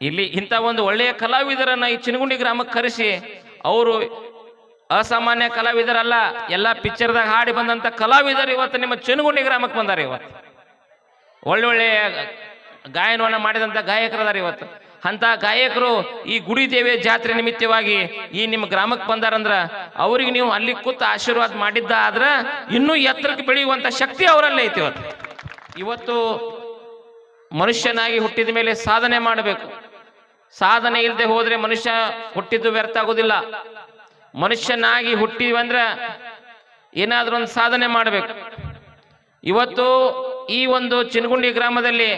ಇಲ್ಲಿ ಇಂಥ ಒಂದು ಒಳ್ಳೆಯ ಕಲಾವಿದರನ್ನ ಈ ಚಿನಗುಂಡಿ ಗ್ರಾಮಕ್ಕೆ ಕರೆಸಿ, ಅವರು ಅಸಾಮಾನ್ಯ ಕಲಾವಿದರಲ್ಲ, ಎಲ್ಲ ಪಿಕ್ಚರ್ದಾಗ ಹಾಡಿ ಬಂದಂತ ಕಲಾವಿದರು ಇವತ್ತು ನಿಮ್ಮ ಚಿನಗುಂಡಿ ಗ್ರಾಮಕ್ಕೆ ಬಂದಾರೆ ಇವತ್ತು. ಒಳ್ಳೊಳ್ಳೆಯ ಗಾಯನವನ್ನ ಮಾಡಿದಂತ ಗಾಯಕರದಾರ ಇವತ್ತು. ಅಂತ ಗಾಯಕರು ಈ ಗುಡಿ ದೇವಿಯ ಜಾತ್ರೆ ನಿಮಿತ್ತವಾಗಿ ಈ ನಿಮ್ಮ ಗ್ರಾಮಕ್ಕೆ ಬಂದಾರಂದ್ರ ಅವ್ರಿಗೆ ನೀವು ಅಲ್ಲಿ ಕೂತು ಆಶೀರ್ವಾದ ಮಾಡಿದ್ದ ಆದ್ರ ಇನ್ನೂ ಎತ್ತರಕ್ಕೆ ಬೆಳೆಯುವಂತ ಶಕ್ತಿ ಅವರಲ್ಲೇ ಐತಿ ಇವತ್ತು. ಇವತ್ತು ಮನುಷ್ಯನಾಗಿ ಹುಟ್ಟಿದ ಮೇಲೆ ಸಾಧನೆ ಮಾಡಬೇಕು. ಸಾಧನೆ ಇಲ್ಲದೆ ಹೋದ್ರೆ ಮನುಷ್ಯ ಹುಟ್ಟಿದ್ದು ವ್ಯರ್ಥ ಆಗೋದಿಲ್ಲ. ಮನುಷ್ಯನಾಗಿ ಹುಟ್ಟಿವಂದ್ರ ಏನಾದ್ರೂ ಒಂದು ಸಾಧನೆ ಮಾಡಬೇಕು. ಇವತ್ತು ಈ ಒಂದು ಚಿನಗುಂಡಿ ಗ್ರಾಮದಲ್ಲಿ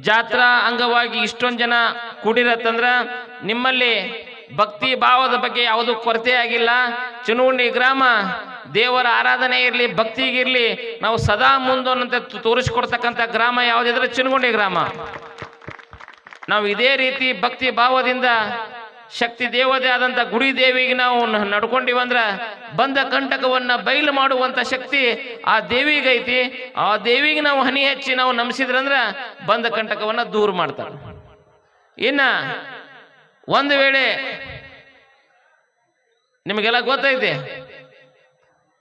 ಜಾತ್ರಾ ಅಂಗವಾಗಿ ಇಷ್ಟೊಂದು ಜನ ಕೂಡಿರತ್ತಂದ್ರ ನಿಮ್ಮಲ್ಲಿ ಭಕ್ತಿ ಭಾವದ ಬಗ್ಗೆ ಯಾವುದು ಕೊರತೆ ಆಗಿಲ್ಲ. ಚಿನಗುಂಡಿ ಗ್ರಾಮ ದೇವರ ಆರಾಧನೆ ಇರಲಿ, ಭಕ್ತಿಗಿರ್ಲಿ, ನಾವು ಸದಾ ಮುಂದೆ ತೋರಿಸ್ಕೊಡ್ತಕ್ಕಂಥ ಗ್ರಾಮ ಯಾವುದಿದ್ರೆ ಚಿನಗುಂಡಿ ಗ್ರಾಮ. ನಾವು ಇದೇ ರೀತಿ ಭಕ್ತಿ ಭಾವದಿಂದ ಶಕ್ತಿ ದೇವತೆ ಆದಂತ ಗುಡಿ ದೇವಿಗೆ ನಾವು ನಡ್ಕೊಂಡಿವ ನಡ್ಕೊಂಡಿವಂದ್ರ ಬಂದ ಕಂಟಕವನ್ನ ಬಯಲು ಮಾಡುವಂತ ಶಕ್ತಿ ಆ ದೇವಿಗೈತಿ ಆ ದೇವಿಗೆ ನಾವು ಹನಿ ಹಚ್ಚಿ ನಾವು ನಮಿಸಿದ್ರಂದ್ರ ಬಂದ ಕಂಟಕವನ್ನ ದೂರ ಮಾಡ್ತಾಳೆ ಇನ್ನ ಒಂದು ವೇಳೆ ನಿಮಗೆಲ್ಲ ಗೊತ್ತೈತಿ,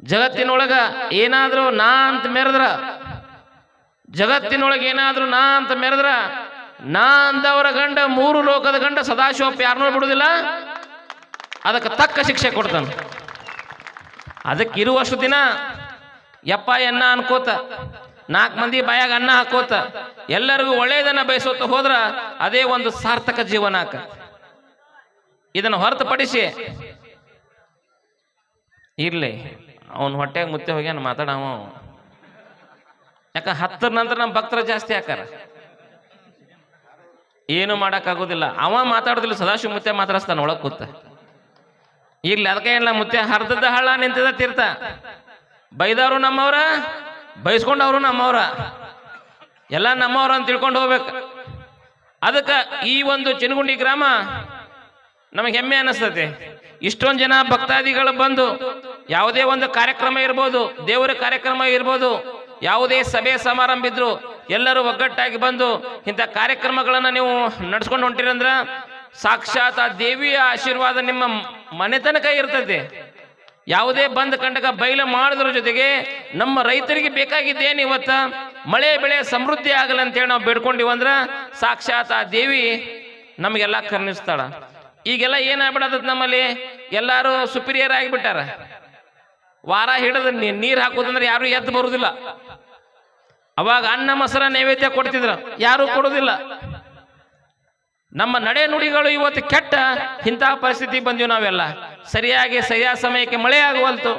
ಜಗತ್ತಿನೊಳಗ ಏನಾದ್ರೂ ನಾ ಅಂತ ಮೆರೆದ್ರ, ಜಗತ್ತಿನೊಳಗೆ ಏನಾದ್ರೂ ನಾ ಅಂತ ಮೆರೆದ್ರ ನಾ ಅಂದವರ ಗಂಡ, ಮೂರು ಲೋಕದ ಗಂಡ ಸದಾಶಿವಪ್ಪ ಯಾರನ್ನೂ ಬಿಡುವುದಿಲ್ಲ ಅದಕ್ಕೆ ತಕ್ಕ ಶಿಕ್ಷೆ ಕೊಡ್ತಾನೆ. ಅದಕ್ಕೆ ಇರುವಷ್ಟು ದಿನ ಯಪ್ಪ, ಎನ್ನ ಅನ್ಕೋತ, ನಾಲ್ಕು ಮಂದಿ ಬಾಯಾಗ ಅನ್ನ ಹಾಕೋತ, ಎಲ್ಲರಿಗೂ ಒಳ್ಳೆಯದನ್ನ ಬಯಸೋತ ಹೋದ್ರ ಅದೇ ಒಂದು ಸಾರ್ಥಕ ಜೀವನ ಆಕ. ಇದನ್ನು ಹೊರತುಪಡಿಸಿ ಇರ್ಲಿ, ಅವನು ಹೊಟ್ಟೆಗೆ ಮುತ್ತೆ ಹೋಗ್ಯಾನ ಮಾತಾಡವ. ಯಾಕ ಹತ್ತರ ನಂತರ ನಮ್ಮ ಭಕ್ತರ ಜಾಸ್ತಿ ಹಾಕಾರ. ಏನು ಮಾಡೋಕ್ಕಾಗೋದಿಲ್ಲ. ಅವ ಮಾತಾಡೋದಿಲ್ಲ ಸದಾಶಿವ ಮುತ್ತೆ ಮಾತಾಡಿಸ್ತಾನ, ಒಳಗೆ ಕೂತ. ಇರ್ಲಿ, ಅದಕ್ಕೆ ಏನಿಲ್ಲ ಮುತ್ತೆ ಹರ್ದದ ಹಳ್ಳ ನಿಂತಿದ ತೀರ್ಥ. ಬೈದವರು ನಮ್ಮವ್ರ, ಬೈಸ್ಕೊಂಡವರು ನಮ್ಮವ್ರ. ಎಲ್ಲ ನಮ್ಮವ್ರ ಅಂತ ತಿಳ್ಕೊಂಡು ಹೋಗ್ಬೇಕು. ಅದಕ್ಕೆ ಈ ಒಂದು ಚಿನಗುಂಡಿ ಗ್ರಾಮ ನಮಗೆ ಹೆಮ್ಮೆ ಅನ್ನಿಸ್ತತಿ ಇಷ್ಟೊಂದು ಜನ ಭಕ್ತಾದಿಗಳು ಬಂದು ಯಾವುದೇ ಒಂದು ಕಾರ್ಯಕ್ರಮ ಇರ್ಬೋದು, ದೇವರ ಕಾರ್ಯಕ್ರಮ ಇರ್ಬೋದು, ಯಾವುದೇ ಸಭೆ ಸಮಾರಂಭ ಇದ್ರು ಎಲ್ಲರೂ ಒಗ್ಗಟ್ಟಾಗಿ ಬಂದು ಇಂಥ ಕಾರ್ಯಕ್ರಮಗಳನ್ನು ನೀವು ನಡ್ಸ್ಕೊಂಡು ಹೊಂಟಿರಂದ್ರ ಸಾಕ್ಷಾತ್ ಆ ದೇವಿಯ ಆಶೀರ್ವಾದ ನಿಮ್ಮ ಮನೆ ತನಕ ಇರ್ತದೆ. ಯಾವುದೇ ಬಂದ್ ಕಂಡಕ ಬೈಲ ಮಾಡಿದ್ರ ಜೊತೆಗೆ ನಮ್ಮ ರೈತರಿಗೆ ಬೇಕಾಗಿದ್ದೇನು ಇವತ್ತ ಮಳೆ ಬೆಳೆ ಸಮೃದ್ಧಿ ಆಗಲ್ಲ ಅಂತೇಳಿ ನಾವು ಬೇಡ್ಕೊಂಡಿವಂದ್ರ ಸಾಕ್ಷಾತ್ ಆ ದೇವಿ ನಮಗೆಲ್ಲ ಕರ್ಣಿಸ್ತಾಳ. ಈಗೆಲ್ಲ ಏನಾಗ್ಬಿಡತ್ತ ನಮ್ಮಲ್ಲಿ? ಎಲ್ಲರೂ ಸುಪೀರಿಯರ್ ಆಗಿಬಿಟ್ಟಾರ ವಾರ ಹಿಡಿದು ನೀರು ಹಾಕೋದಂದ್ರೆ ಯಾರು ಎದ್ದು ಬರುದಿಲ್ಲ. ಅವಾಗ ಅನ್ನ, ಮೊಸರ, ನೈವೇದ್ಯ ಕೊಡ್ತಿದ್ರ. ಯಾರು ಕೊಡುದಿಲ್ಲ. ನಮ್ಮ ನಡೆ ನುಡಿಗಳು ಇವತ್ತು ಕೆಟ್ಟ ಇಂತಹ ಪರಿಸ್ಥಿತಿ ಬಂದಿವಿ ನಾವೆಲ್ಲ. ಸರಿಯಾಗಿ ಸರಿಯಾದ ಸಮಯಕ್ಕೆ ಮಳೆ ಆಗುವಲ್ತು.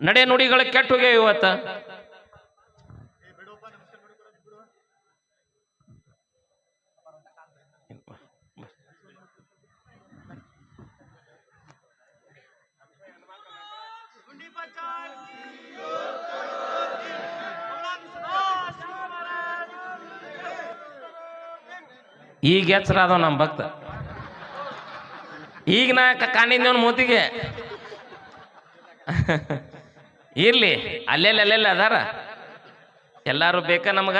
ನಡೆ ನುಡಿಗಳು ಕೆಟ್ಟ ಹೋಗ್ಯಾವ ಇವತ್ತು. ಈಗ ಎಚ್ಚರ ಅದಾವ ನಮ್ಮ ಭಕ್ತ. ಈಗ ನಾ ಕಾಣಿದ್ದೇವನ್ ಮೂತಿಗೆ. ಇರ್ಲಿ ಅಲ್ಲೆಲ್ಲ ಅಲ್ಲೆಲ್ಲ ಅದಾರ. ಎಲ್ಲಾರು ಬೇಕಾ ನಮಗ?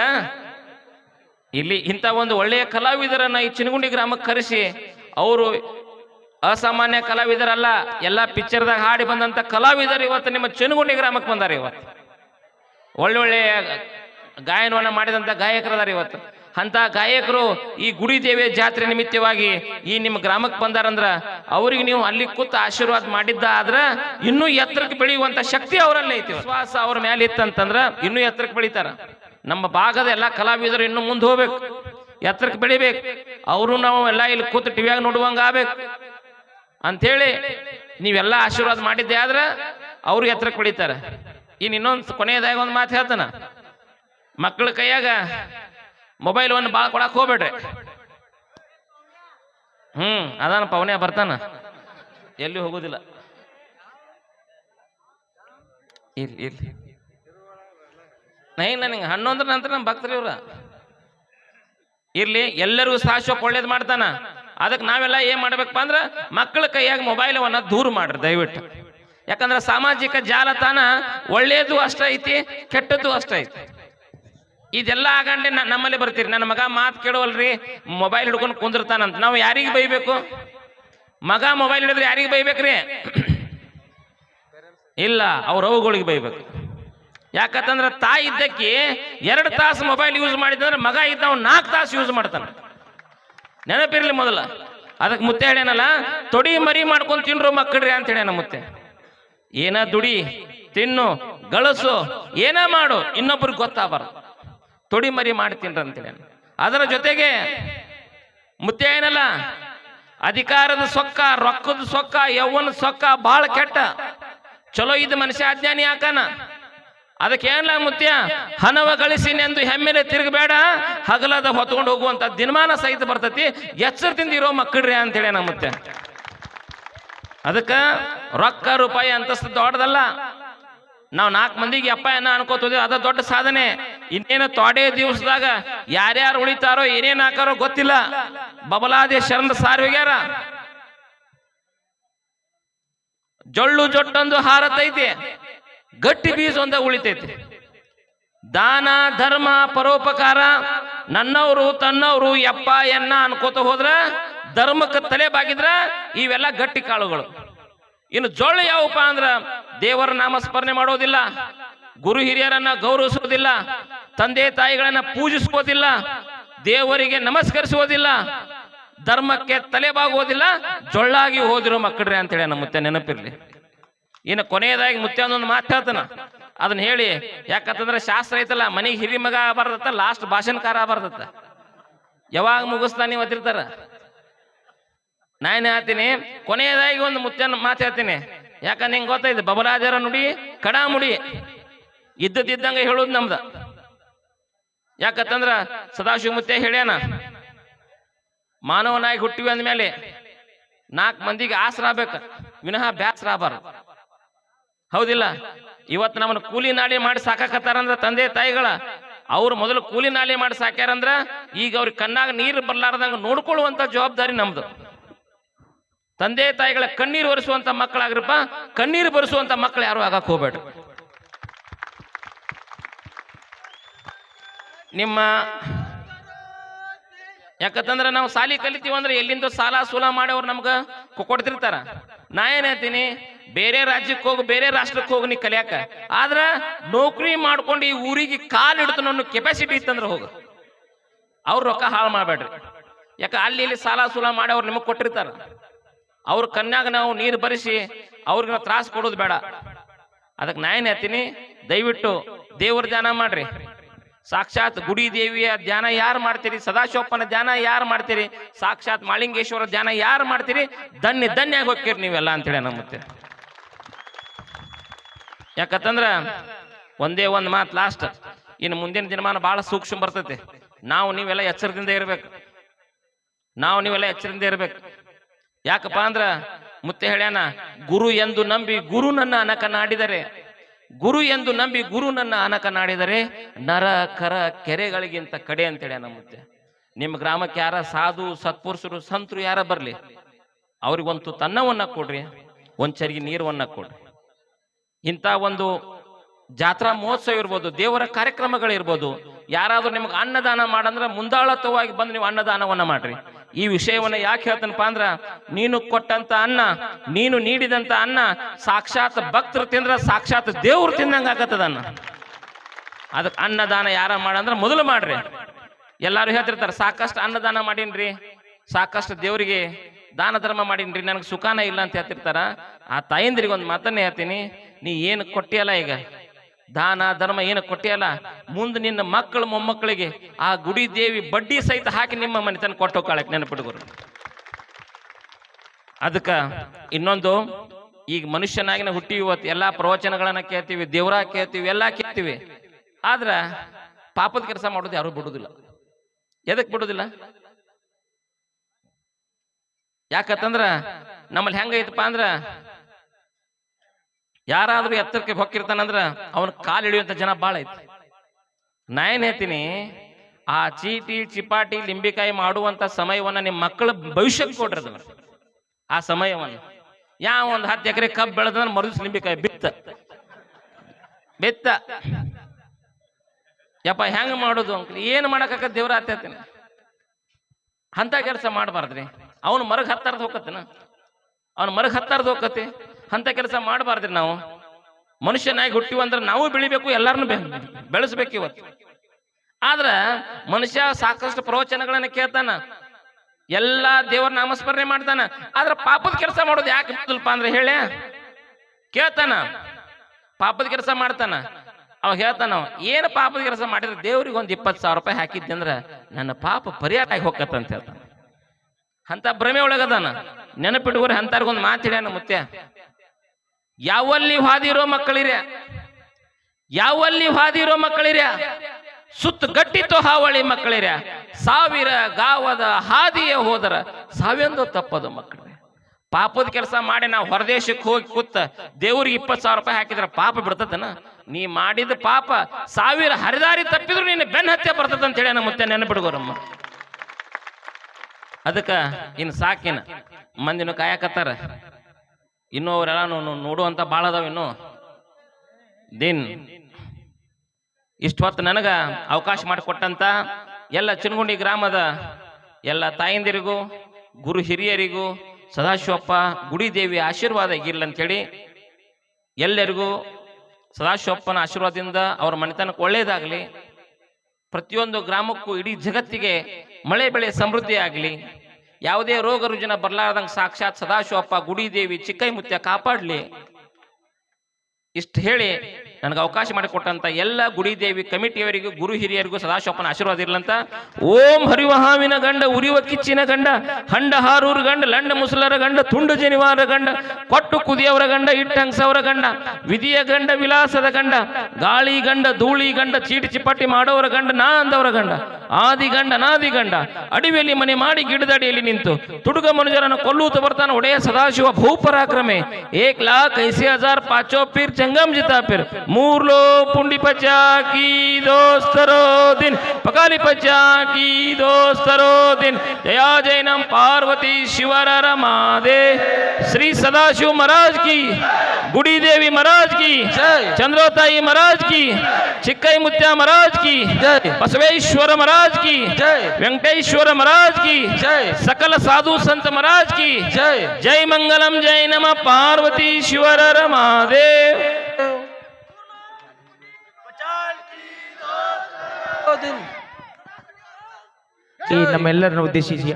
ಇಲ್ಲಿ ಇಂಥ ಒಂದು ಒಳ್ಳೆಯ ಕಲಾವಿದರನ್ನ ಈ ಚಿನಗುಂಡಿ ಗ್ರಾಮಕ್ಕೆ ಕರೆಸಿ, ಅವರು ಅಸಾಮಾನ್ಯ ಕಲಾವಿದರಲ್ಲ, ಎಲ್ಲ ಪಿಕ್ಚರ್ದಾಗ ಹಾಡಿ ಬಂದಂತ ಕಲಾವಿದರು ಇವತ್ತು ನಿಮ್ಮ ಚಿನಗುಂಡಿ ಗ್ರಾಮಕ್ಕೆ ಬಂದಾರೆ ಇವತ್ತು. ಒಳ್ಳೊಳ್ಳೆಯ ಗಾಯನವನ್ನ ಮಾಡಿದಂತ ಗಾಯಕರದಾರ ಇವತ್ತು. ಅಂತ ಗಾಯಕರು ಈ ಗುಡಿ ದೇವಿಯ ಜಾತ್ರೆ ನಿಮಿತ್ತವಾಗಿ ಈ ನಿಮ್ಮ ಗ್ರಾಮಕ್ಕೆ ಬಂದಾರಂದ್ರ ಅವ್ರಿಗೆ ನೀವು ಅಲ್ಲಿ ಕೂತು ಆಶೀರ್ವಾದ ಮಾಡಿದ್ದ ಆದ್ರ ಇನ್ನೂ ಎತ್ತರಕ್ಕೆ ಬೆಳೆಯುವಂತ ಶಕ್ತಿ ಅವರಲ್ಲೇ ಐತಿ. ವಿಶ್ವಾಸ ಅವ್ರ ಮೇಲೆ ಇತ್ತಂತಂದ್ರ ಇನ್ನೂ ಎತ್ತರಕ್ಕೆ ಬೆಳಿತಾರ. ನಮ್ಮ ಭಾಗದ ಎಲ್ಲಾ ಕಲಾವಿದರು ಇನ್ನು ಮುಂದೆ ಹೋಗ್ಬೇಕು. ಎತ್ತರಕ್ಕೆ ಬೆಳಿಬೇಕು. ಅವರು ನಾವು ಎಲ್ಲ ಇಲ್ಲಿ ಕೂತು ಟಿವಿಯಾಗ ನೋಡುವಂಗ ಆಗ್ಬೇಕು. ಅಂಥೇಳಿ ನೀವೆಲ್ಲ ಆಶೀರ್ವಾದ ಮಾಡಿದ್ದೆ ಆದ್ರೆ ಅವ್ರಿಗೆ ಎತ್ತರಕ್ಕೆ ಬೆಳಿತಾರೆ. ಇನ್ನು ಇನ್ನೊಂದು ಕೊನೆಯದಾಗಿ ಒಂದು ಮಾತು ಹೇಳ್ತಾನ. ಮಕ್ಕಳ ಕೈಯಾಗ ಮೊಬೈಲ್ ಒಂದು ಭಾಳ ಕೊಡಕ್ ಹೋಗ್ಬೇಡ್ರಿ. ಹ್ಮ್, ಅದಾನ ಪವನ್ಯ, ಬರ್ತಾನ. ಎಲ್ಲಿ ಹೋಗೋದಿಲ್ಲ. ಇರ್ಲಿ ಇರ್ಲಿ. ನೈ ನನಗೆ ಹನ್ನೊಂದರ ನಂತರ ನಮ್ಮ ಭಕ್ತರು ಇವ್ರ. ಇರ್ಲಿ, ಎಲ್ಲರಿಗೂ ಶಾಶ್ವಕ ಒಳ್ಳೇದು ಮಾಡ್ತಾನ. ಅದಕ್ಕೆ ನಾವೆಲ್ಲ ಏನ್ ಮಾಡ್ಬೇಕಪ್ಪ ಅಂದ್ರ ಮಕ್ಕಳ ಕೈಯಾಗ ಮೊಬೈಲವನ್ನು ದೂರ ಮಾಡ್ರಿ, ದಯವಿಟ್ಟು. ಯಾಕಂದ್ರೆ ಸಾಮಾಜಿಕ ಜಾಲತಾಣ ಒಳ್ಳೇದು ಅಷ್ಟೈತಿ ಕೆಟ್ಟದ್ದು ಅಷ್ಟ ಐತಿ. ಇದೆಲ್ಲ ಆಗಂಡೆ ನಮ್ಮಲ್ಲಿ ಬರ್ತೀರಿ. ನನ್ನ ಮಗ ಮಾತು ಕೇಳುವಲ್ರಿ ಮೊಬೈಲ್ ಹಿಡ್ಕೊಂಡು ಕುಂದಿರ್ತಾನಂತ. ನಾವು ಯಾರಿಗೆ ಬೈಬೇಕು? ಮಗ ಮೊಬೈಲ್ ಹಿಡಿದ್ರೆ ಯಾರಿಗೆ ಬೈಬೇಕ್ರಿ? ಇಲ್ಲ, ಅವ್ರ ಅವುಗಳಿಗೆ ಬೈಬೇಕು. ಯಾಕಂತಂದ್ರೆ ತಾಯಿ ಇದ್ದಕ್ಕೆ ಎರಡು ತಾಸು ಮೊಬೈಲ್ ಯೂಸ್ ಮಾಡಿದಂದ್ರೆ ಮಗ ಇದ್ದ ಅವ್ನು ನಾಲ್ಕು ತಾಸು ಯೂಸ್ ಮಾಡ್ತಾನೆ. ನೆನಪಿರ್ಲಿ ಮೊದಲ. ಅದಕ್ಕೆ ಮುತ್ತೆ ಹೇಳ್ಯಾನಲ್ಲ ತೊಡಿ ಮರಿ ಮಾಡ್ಕೊಂಡು ತಿನ್ರು ಮಕ್ಕಳ್ರಿ ಅಂತ ಹೇಳ್ಯಾನ ಮುತ್ತೆ. ಏನ ದುಡಿ, ತಿನ್ನು, ಗಳಸು, ಏನ ಮಾಡು, ಇನ್ನೊಬ್ರಿಗೆ ಗೊತ್ತಾಗಬಾರ್ದು. ತೊಡಿ ಮರಿ ಮಾಡ್ತೀನಿ ತಿನ್ರಿ ಅಂತ ಹೇಳ್ಯಾನ ಅದರ ಜೊತೆಗೆ ಮುತ್ತೆ ಏನಲ್ಲ ಅಧಿಕಾರದ ಸೊಕ್ಕ, ರೊಕ್ಕದ ಸೊಕ್ಕ ಯೌವನ ಸೊಕ್ಕ ಬಹಳ ಕೆಟ್ಟ. ಚಲೋ ಇದ್ದ ಮನುಷ್ಯ ಅಜ್ಞಾನಿ ಯಾಕನ? ಅದಕ್ಕೆ ಏನಲ್ಲ ಮುತ್ಯ ಹಣವ ಗಳಿಸಿನೆಂದು ಹೆಮ್ಮೆಲೆ ತಿರುಗಬೇಡ, ಹಗಲದ ಹೊತ್ಕೊಂಡು ಹೋಗುವಂತ ದಿನಮಾನ ಸಹಿತ ಬರ್ತತಿ, ಎಚ್ಚರದಿಂದ ಇರೋ ಮಕ್ಕಳ್ರಿ ಅಂತೇಳಿ ನಮ್ಮ ಮುತ್ಯ ಅದಕ್ಕೆ ರೊಕ್ಕ, ರೂಪಾಯಿ ಅಂತಸ್ತು ದೊಡ್ಡದಲ್ಲ. ನಾವು ನಾಲ್ಕು ಮಂದಿಗೆ ಅಪ್ಪ ಏನ ಅನ್ಕೋತೀವಿ ಅದ ದೊಡ್ಡ ಸಾಧನೆ. ಇನ್ನೇನು ತೊಡೆ ದಿವಸದಾಗ ಯಾರ್ಯಾರು ಉಳಿತಾರೋ, ಏನೇನು ಹಾಕಾರೋ ಗೊತ್ತಿಲ್ಲ. ಬಬಲಾದಿ ಶರಣ ಸಾರಿ ಹೋಗ್ಯಾರ ಜೊಳ್ಳು ಜೊಟ್ಟೊಂದು ಹಾರತೈತಿ, ಗಟ್ಟಿ ಬೀಜ ಒಂದ ಉಳಿತೈತಿ. ದಾನ, ಧರ್ಮ, ಪರೋಪಕಾರ, ನನ್ನವರು, ತನ್ನವರು ಎಪ್ಪ ಎನ್ನ ಅನ್ಕೋತ ಹೋದ್ರ, ಧರ್ಮಕ್ಕೆ ತಲೆ ಬಾಗಿದ್ರ, ಇವೆಲ್ಲ ಗಟ್ಟಿ ಕಾಳುಗಳು. ಇನ್ನು ಜೊಳ್ಳು ಯಾವಪ್ಪ ಅಂದ್ರ ದೇವರ ನಾಮಸ್ಮರಣೆ ಮಾಡೋದಿಲ್ಲ, ಗುರು ಹಿರಿಯರನ್ನ ಗೌರವಿಸೋದಿಲ್ಲ, ತಂದೆ ತಾಯಿಗಳನ್ನ ಪೂಜಿಸ್ಕೋದಿಲ್ಲ, ದೇವರಿಗೆ ನಮಸ್ಕರಿಸುವುದಿಲ್ಲ, ಧರ್ಮಕ್ಕೆ ತಲೆ ಬಾಗುವುದಿಲ್ಲ, ಜೊಳ್ಳಾಗಿ ಹೋದಿರೋ ಮಕ್ಕಳ್ರಿ ಅಂತೇಳಿ ನಮ್ಮ ಮುತ್ತೆ ನೆನಪಿರ್ಲಿ. ಇನ್ನು ಕೊನೆಯದಾಗಿ ಮುತ್ತೆ ಒಂದೊಂದು ಮಾತು ಹೇಳ್ತಾನ. ಅದನ್ನ ಹೇಳಿ, ಯಾಕಂತಂದ್ರೆ ಶಾಸ್ತ್ರ ಐತಲ್ಲ, ಮನೆಗೆ ಹಿರಿ ಮಗ ಆಗಬಾರ್ದತ್ತ ಲಾಸ್ಟ್ ಭಾಷಣಕಾರ ಬರ್ತತ್ತ ಯಾವಾಗ ಮುಗಿಸ್ತಾನೆ ಒತ್ತಿರ್ತಾರ ನಾನು ಹೇಳ್ತೀನಿ, ಕೊನೆಯದಾಗಿ ಒಂದು ಮುತ್ತನ ಮಾತು ಹೇಳ್ತೀನಿ. ಯಾಕಂದ್ರೆ ನಿಂಗೆ ಗೊತ್ತಾಯ್ತು, ಬಬರಾಜರ ನುಡಿ ಕಡಾ ಮುಡಿ ಇದ್ದದಿದ್ದಂಗೆ ಹೇಳೋದು ನಮ್ದು. ಯಾಕಂತಂದ್ರ ಸದಾಶಿವ ಮುತ್ತೆ ಹೇಳ್ಯಾನ, ಮಾನವನಾಗಿ ಹುಟ್ಟಿವಿ ಅಂದ್ಮೇಲೆ ನಾಲ್ಕು ಮಂದಿಗೆ ಆಸರ ಆಗ್ಬೇಕು, ವಿನಃ ಬ್ಯಾಸರ ಆಬಾರ ಹೌದಿಲ್ಲ? ಇವತ್ತು ನಮ್ಮನ್ನು ಕೂಲಿ ನಾಲಿ ಮಾಡಿ ಸಾಕಾಕತ್ತಾರಂದ್ರ ತಂದೆ ತಾಯಿಗಳ, ಅವ್ರು ಮೊದಲು ಕೂಲಿ ನಾಲಿ ಮಾಡಿ ಸಾಕ್ಯಾರಂದ್ರ ಈಗ ಅವ್ರಿಗೆ ಕಣ್ಣಾಗ ನೀರು ಬರ್ಲಾರ್ದಂಗ ನೋಡ್ಕೊಳ್ಳುವಂತ ಜವಾಬ್ದಾರಿ ನಮ್ದು. ತಂದೆ ತಾಯಿಗಳ ಕಣ್ಣೀರು ಒರೆಸುವಂತ ಮಕ್ಕಳಾಗ್ರಪ್ಪ. ಕಣ್ಣೀರು ಬರೆಸುವಂತ ಮಕ್ಕಳು ಯಾರು ಆಗಕ್ಕೆ ಹೋಗ್ಬೇಡ್ರಿ. ನಿಮ್ಮ ಯಾಕಂತಂದ್ರೆ ನಾವು ಸಾಲಿ ಕಲಿತೀವಿ ಅಂದ್ರೆ ಎಲ್ಲಿಂದ ಸಾಲ ಸೂಲ ಮಾಡೋರು ನಮ್ಗ ಕೊಡ್ತಿರ್ತಾರ ನಾ ಏನ್ ಹೇಳ್ತೀನಿ, ಬೇರೆ ರಾಜ್ಯಕ್ಕೆ ಹೋಗಿ, ಬೇರೆ ರಾಷ್ಟ್ರಕ್ಕೆ ಹೋಗಿ ನೀ ಕಲಿಯಾಕ. ಆದ್ರ ನೌಕರಿ ಮಾಡ್ಕೊಂಡು ಈ ಊರಿಗೆ ಕಾಲು ಹಿಡಿದು ನನ್ನ ಕೆಪಾಸಿಟಿ ಇತ್ತಂದ್ರೆ ಹೋಗು. ಅವ್ರ ರೊಕ್ಕ ಹಾಳು ಮಾಡಬೇಡ್ರಿ. ಯಾಕ ಅಲ್ಲಿ ಇಲ್ಲಿ ಸಾಲ ಸೂಲ ಅವ್ರು ನಿಮಗೆ ಕೊಟ್ಟಿರ್ತಾರ. ಅವ್ರ ಕನ್ಯಾಗ ನಾವು ನೀರು ಬರಿಸಿ ಅವ್ರಿಗೆ ತ್ರಾಸ ಕೊಡೋದು ಬೇಡ. ಅದಕ್ಕೆ ನಾ ಏನ್ ಹೇಳ್ತೀನಿ? ದಯವಿಟ್ಟು ದೇವ್ರ ಧ್ಯಾನ ಮಾಡ್ರಿ. ಸಾಕ್ಷಾತ್ ಗುಡಿ ದೇವಿಯ ಧ್ಯಾನ ಯಾರು ಮಾಡ್ತೀರಿ? ಸದಾಶಿವಪ್ಪನ ಧ್ಯಾನ ಯಾರು ಮಾಡ್ತೀರಿ? ಸಾಕ್ಷಾತ್ ಮಾಳಿಂಗೇಶ್ವರ ಧ್ಯಾನ ಯಾರು ಮಾಡ್ತೀರಿ? ಧನ್ಯ ಧನ್ಯಾಗಿ ಹೋಗ್ತೀರಿ ನೀವೆಲ್ಲ ಅಂತೇಳಿ ನಮ್ಮ ಮತ್ತೆ ಯಾಕಂತಂದ್ರ ಒಂದೇ ಒಂದು ಮಾತು ಲಾಸ್ಟ್ ಇನ್ನು ಮುಂದಿನ ದಿನಮಾನ ಬಹಳ ಸೂಕ್ಷ್ಮ ಬರ್ತೈತಿ. ನಾವು ನೀವೆಲ್ಲ ಎಚ್ಚರದಿಂದ ಇರಬೇಕು. ನಾವು ನೀವೆಲ್ಲ ಎಚ್ಚರದಿಂದ ಇರ್ಬೇಕು. ಯಾಕಪ್ಪ ಅಂದ್ರ ಮುತ್ತೆ ಹೇಳ್ಯಾನ, ಗುರು ಎಂದು ನಂಬಿ ಗುರು ನನ್ನ ಅನಕ ನಾಡಿದರೆ, ಗುರು ಎಂದು ನಂಬಿ ಗುರು ನನ್ನ ಅನಕ ನಾಡಿದರೆ ನರ ಕರ ಕೆರೆಗಳಿಗಿಂತ ಕಡೆ ಅಂತ ಹೇಳ್ಯಾನ ಮುತ್ತೆ. ನಿಮ್ಮ ಗ್ರಾಮಕ್ಕೆ ಯಾರ ಸಾಧು, ಸತ್ಪುರುಷರು, ಸಂತರು ಯಾರ ಬರ್ಲಿ? ಅವ್ರಿಗೊಂದು ತನ್ನವನ್ನ ಕೊಡ್ರಿ ಒಂದ್ ಚರಿಗೆ ನೀರವನ್ನ ಕೊಡ್ರಿ. ಇಂಥ ಒಂದು ಜಾತ್ರಾ ಮಹೋತ್ಸವ ಇರ್ಬೋದು, ದೇವರ ಕಾರ್ಯಕ್ರಮಗಳಿರ್ಬೋದು, ಯಾರಾದ್ರೂ ನಿಮ್ಗೆ ಅನ್ನದಾನ ಮಾಡಂದ್ರೆ ಮುಂದಾಳತ್ವವಾಗಿ ಬಂದು ನೀವು ಅನ್ನದಾನವನ್ನ ಮಾಡ್ರಿ. ಈ ವಿಷಯವನ್ನ ಯಾಕೆ ಹೇಳ್ತಾನಪ್ಪ ಅಂದ್ರ, ನೀನು ಕೊಟ್ಟಂತ ಅನ್ನ, ನೀನು ನೀಡಿದಂತ ಅನ್ನ ಸಾಕ್ಷಾತ್ ಭಕ್ತರು ತಿಂದ್ರ ಸಾಕ್ಷಾತ್ ದೇವ್ರು ತಿಂದಂಗ ಆಗತ್ತದ ಅನ್ನ. ಅದಕ್ಕೆ ಅನ್ನದಾನ ಯಾರ ಮಾಡಂದ್ರ ಮೊದಲು ಮಾಡ್ರಿ. ಎಲ್ಲಾರು ಹೇಳ್ತಿರ್ತಾರೆ, ಸಾಕಷ್ಟು ಅನ್ನದಾನ ಮಾಡೀನ್ರಿ, ಸಾಕಷ್ಟು ದೇವರಿಗೆ ದಾನ ಧರ್ಮ ಮಾಡೀನ್ರಿ, ನನಗೆ ಸುಖಾನ ಇಲ್ಲ ಅಂತ ಹೇಳ್ತಿರ್ತಾರ. ಆ ತಾಯಂದ್ರಿಗೆ ಒಂದು ಮಾತನ್ನೇ ಹೇಳ್ತೀನಿ, ನೀ ಏನು ಕೊಟ್ಟಿಯಲ್ಲ ಈಗ? ದಾನ ಧರ್ಮ ಏನು ಕೊಟ್ಟಿಯಲ್ಲ? ಮುಂದೆ ನಿನ್ನ ಮಕ್ಕಳು ಮೊಮ್ಮಕ್ಕಳಿಗೆ ಆ ಗುಡಿ ದೇವಿ ಬಡ್ಡಿ ಸಹಿತ ಹಾಕಿ ನಿಮ್ಮ ಮನೆತನ ಕೊಟ್ಟು ಹೋಗ್ಕಾಳಕ್ಕೆ ನೆನಪಿಡುಗರು ಅದಕ್ಕ ಇನ್ನೊಂದು, ಈಗ ಮನುಷ್ಯನಾಗಿನ ಹುಟ್ಟಿ ಇವತ್ತು ಎಲ್ಲಾ ಪ್ರವಚನಗಳನ್ನ ಕೇಳ್ತೀವಿ, ದೇವ್ರ ಕೇಳ್ತೀವಿ, ಎಲ್ಲಾ ಕೇಳ್ತೀವಿ. ಆದ್ರ ಪಾಪದ ಕೆಲಸ ಮಾಡೋದು ಯಾರು ಬಿಡುದಿಲ್ಲ. ಎದಕ್ ಬಿಡುದಿಲ್ಲ? ಯಾಕಂತಂದ್ರ ನಮ್ಮಲ್ಲಿ ಹೆಂಗೈತಪ್ಪ ಅಂದ್ರ ಯಾರಾದ್ರೂ ಎತ್ತರಕ್ಕೆ ಹೊಕ್ಕಿರ್ತಾನಂದ್ರ ಅವನ ಕಾಲು ಹಿಡಿಯುವಂತ ಜನ ಬಾಳ ಐತಿ. ನಾ ಏನ್ ಹೇಳ್ತೀನಿ, ಆ ಚೀಟಿ, ಚಿಪಾಟಿ, ಲಿಂಬಿಕಾಯಿ ಮಾಡುವಂತ ಸಮಯವನ್ನ ನಿಮ್ಮ ಮಕ್ಕಳ ಭವಿಷ್ಯಕ್ಕೆ ಕೊಡ್ರಿ ಅದನ್ನ. ಆ ಸಮಯವನ್ನ. ಯಾವ ಒಂದು ಹತ್ತು ಎಕರೆ ಕಬ್ಬು ಬೆಳೆದ್ರೆ ಮರುದಿಸ್ ಲಿಂಬಿಕಾಯಿ ಬಿತ್ತ. ಬಿತ್ತ. ಯಪ್ಪ, ಹೆಂಗೆ ಮಾಡೋದು ಅಂಕಲ್? ಏನು ಮಾಡಕ್ಕ ದೇವ್ರ ಆತೈತಿನ ಅಂತ ಕೆಲಸ ಮಾಡಬಾರ್ದ್ರಿ. ಅವನು ಮರಗ್ ಹತ್ತಾರ್ದು ಹೋಗತ್ತೇನ ಅವ್ನ ಮರಗ್ ಹತ್ತಾರ್ದು ಹೋಗತ್ತೆ ಅಂತ ಕೆಲಸ ಮಾಡಬಾರ್ದ್ರಿ ನಾವು. ಮನುಷ್ಯನಾಗಿ ಹುಟ್ಟಿವ ಅಂದ್ರೆ ನಾವು ಬೆಳಿಬೇಕು, ಎಲ್ಲಾರನ್ನು ಬೆಳೆಸ್ಬೇಕು ಇವತ್ತು. ಆದ್ರ ಮನುಷ್ಯ ಸಾಕಷ್ಟು ಪ್ರವಚನಗಳನ್ನ ಕೇಳ್ತಾನ. ಎಲ್ಲಾ ದೇವರ ನಾಮಸ್ಮರಣೆ ಮಾಡ್ತಾನ. ಆದ್ರ ಪಾಪದ ಕೆಲಸ ಮಾಡೋದು ಯಾಕೆ ಸ್ವಲ್ಪ ಅಂದ್ರೆ ಹೇಳಿ. ಕೇಳ್ತಾನ. ಪಾಪದ ಕೆಲಸ ಮಾಡ್ತಾನ. ಅವ ಹೇಳ್ತಾನ, ಏನು ಪಾಪದ ಕೆಲಸ ಮಾಡಿದ್ರೆ ದೇವ್ರಿಗೆ ಒಂದು ಇಪ್ಪತ್ತು ಸಾವಿರ ರೂಪಾಯಿ ಹಾಕಿದ್ದೆ ಅಂದ್ರೆ ನನ್ನ ಪಾಪ ಪರಿಹಾರ ಆಗಿ ಹೋಗತ್ತ ಅಂತ ಹೇಳ್ತಾನ. ಅಂತ ಭ್ರಮೆ ಒಳಗದಾನ. ನೆನಪಿಟ್ಕೋರಿ ಅಂತಾರ್ಗೊಂದು ಮಾತು ಹೇಳ್ಯಾನ ಮುತ್ಯ. ಯಾವಲ್ಲಿ ಹಾದಿರೋ ಮಕ್ಕಳಿರ್ಯ ಯಾವಲ್ಲಿ ಹಾದಿರೋ ಮಕ್ಕಳಿರ್ಯ ಸುತ್ತ ಗಟ್ಟಿತ್ತು ಹಾವಳಿ ಮಕ್ಕಳಿರ. ಸಾವಿರ ಗಾವದ ಹಾದಿಯ ಹೋದರ ಸಾವೆಂದು ತಪ್ಪದು ಮಕ್ಕಳು ಪಾಪದ ಕೆಲಸ ಮಾಡಿ ನಾವು ಹೊರದೇಶಕ್ಕೆ ಹೋಗಿ ಕೂತ ದೇವ್ರಿಗೆ ಇಪ್ಪತ್ತು ಸಾವಿರ ರೂಪಾಯಿ ಹಾಕಿದ್ರೆ ಪಾಪ ಬಿಡ್ತದನ ನೀ ಮಾಡಿದ ಪಾಪ ಸಾವಿರ ಹರಿದಾರಿ ತಪ್ಪಿದ್ರು ನೀನು ಬೆನ್ನ ಹತ್ಯೆ ಬರ್ತದ ಅಂತ ಹೇಳಿ ನಮ್ಮ ಮತ್ತೆ ನೆನಪಿಡ್ಗೋರಮ್ಮ. ಅದಕ್ಕ ಇನ್ನು ಸಾಕಿನ ಮಂದಿನ ಕಾಯಕತ್ತಾರ. ಇನ್ನೂ ಅವರೆಲ್ಲ ನೋಡುವಂತ ಭಾಳ ಅದಾವ ಇನ್ನು. ದಿನ್, ಇಷ್ಟು ಹೊತ್ತು ನನಗೆ ಅವಕಾಶ ಮಾಡಿಕೊಟ್ಟಂತ ಎಲ್ಲ ಚಿನ್ಗುಂಡಿ ಗ್ರಾಮದ ಎಲ್ಲ ತಾಯಂದಿರಿಗೂ, ಗುರು ಹಿರಿಯರಿಗೂ, ಸದಾಶಿವಪ್ಪ ಗುಡಿ ದೇವಿ ಆಶೀರ್ವಾದ ಹೇಳಿ ಎಲ್ಲರಿಗೂ ಸದಾಶಿವಪ್ಪನ ಆಶೀರ್ವಾದದಿಂದ ಅವರ ಮನೆತನಕ್ಕೆ ಒಳ್ಳೆಯದಾಗಲಿ ಪ್ರತಿಯೊಂದು ಗ್ರಾಮಕ್ಕೂ ಇಡೀ ಜಗತ್ತಿಗೆ ಮಳೆ ಬೆಳೆ ಸಮೃದ್ಧಿ ಆಗಲಿ ಯಾವುದೇ ರೋಗ ರುಜಿನ ಬರಲಾರ್ದಂಗೆ ಸಾಕ್ಷಾತ್ ಸದಾಶಿವಪ್ಪ ಗುಡಿ ದೇವಿ ಚಿಕ್ಕೈ ಮುತ್ಯ ಕಾಪಾಡಲಿ. ಇಷ್ಟು ಹೇಳಿ ನನಗೆ ಅವಕಾಶ ಮಾಡಿಕೊಟ್ಟಂತ ಎಲ್ಲ ಗುಡಿ ದೇವಿ ಕಮಿಟಿಯವರಿಗೂ, ಗುರು ಹಿರಿಯರಿಗೂ ಸದಾಶಿವಪ್ಪನ ಆಶೀರ್ವಾದ ಇರ್ಲಂತ. ಓಂ ಹರಿವಹಾವಿನ ಗಂಡ, ಉರಿವ ಕಿಚ್ಚಿನ ಗಂಡ, ಹಂಡ ಹಾರೂರು ಗಂಡ, ಲಂಡ ಮುಸಲರ ಗಂಡ, ತುಂಡು ಜನಿವಾರ ಗಂಡ, ಕೊಟ್ಟು ಕುದಿಯವರ ಗಂಡ, ಇಟ್ಟಂಗ್ಸವರ ಗಂಡ, ವಿಧಿಯ ಗಂಡ, ವಿಲಾಸದ ಗಂಡ, ಗಾಳಿ ಗಂಡ, ಧೂಳಿ ಗಂಡ, ಚೀಟಿ ಚಿಪಾಟಿ ಮಾಡೋವರ ಗಂಡ, ನಾ ಅಂದವರ ಗಂಡ. ಆದಿ ಗಂಡ ನಾದಿ ಗಂಡ ಅಡಿವೆಯಲ್ಲಿ ಮನೆ ಮಾಡಿ ಗಿಡದಡಿಯಲ್ಲಿ ನಿಂತು ತುಡುಗ ಮನುಜರನ್ನು ಕೊಲ್ಲೂತ ಬರ್ತಾನೆ ಒಡೆಯ ಸದಾಶಿವ ಭೂಪರಾಕ್ರಮೆ. ಏಕ್ ಲಾಖ್ ಐಸಿ ಹಜಾರ್ ಪಾಚೋ ಪೀರ್ ಜಂಗಮ್ ಜಿತಾ ಪೀರ್. ಮೂರ್ ಲೋ ಪುಂಡಿ ಪಚ್ಚಾ ಕಿ ದೋಸ್ತರೋ ದಿನ್. ಪಕಾಲಿ ಪಚ್ಚಾ ಕಿ ದೋಸ್ತರೋ ದಿನ್. ಜಯಾ ಜೈನಂ ಪಾರ್ವತಿ ಶಿವರ ಮಾದೆ ಶ್ರೀ ಸದಾಶಿವ ಮಹಾರಾಜ್ ಕಿ. ಗುಡಿ ದೇವಿ ಮಹಾರಾಜ್ ಕಿ. ಚಂದ್ರೋತಾಯಿ ಮಹಾರಾಜ್ ಕಿ. ಚಿಕ್ಕೈ ಮುತ್ಯ ಮಹಾರಾಜ್ ಕಿ. ಬಸವೇಶ್ವರ ಮಹಾರಾಜ್ की ಜೈ वेंकटेश्वर महाराज की ಜೈ सकल साधु संत महाराज की ಜೈ जय मंगलम जय नम पार्वती शिवर महादेव ಈ ನಮ್ಮೆಲ್ಲರನ್ನು ಉದ್ದೇಶಿಸಿ